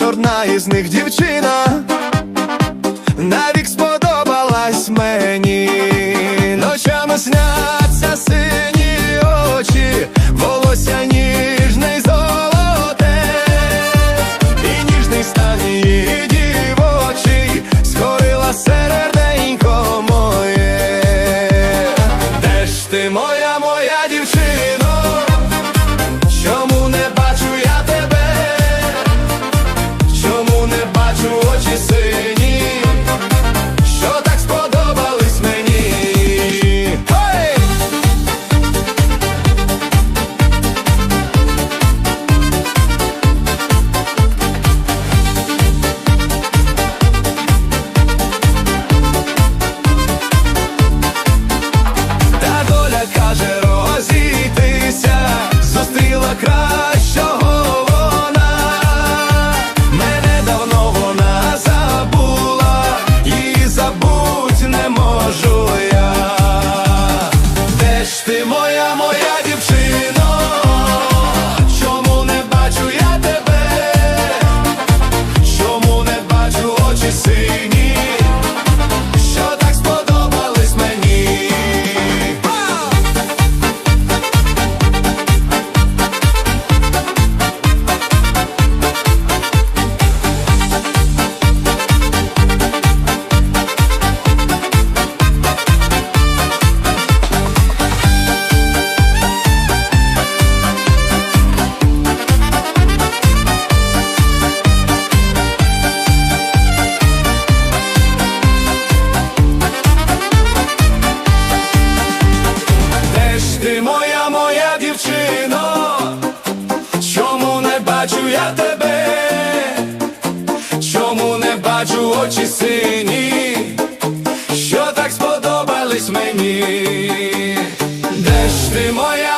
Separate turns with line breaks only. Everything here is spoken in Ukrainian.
та одна із них дівчина. Навік сподобалась мені, ночами сняться сині очі, волосся ніжне й золоте, і ніжний стан її дівочий, скорила серденько моє, де ж ти моя, Чому не бачу очі сині? Що так сподобались мені? Де ж ти моя?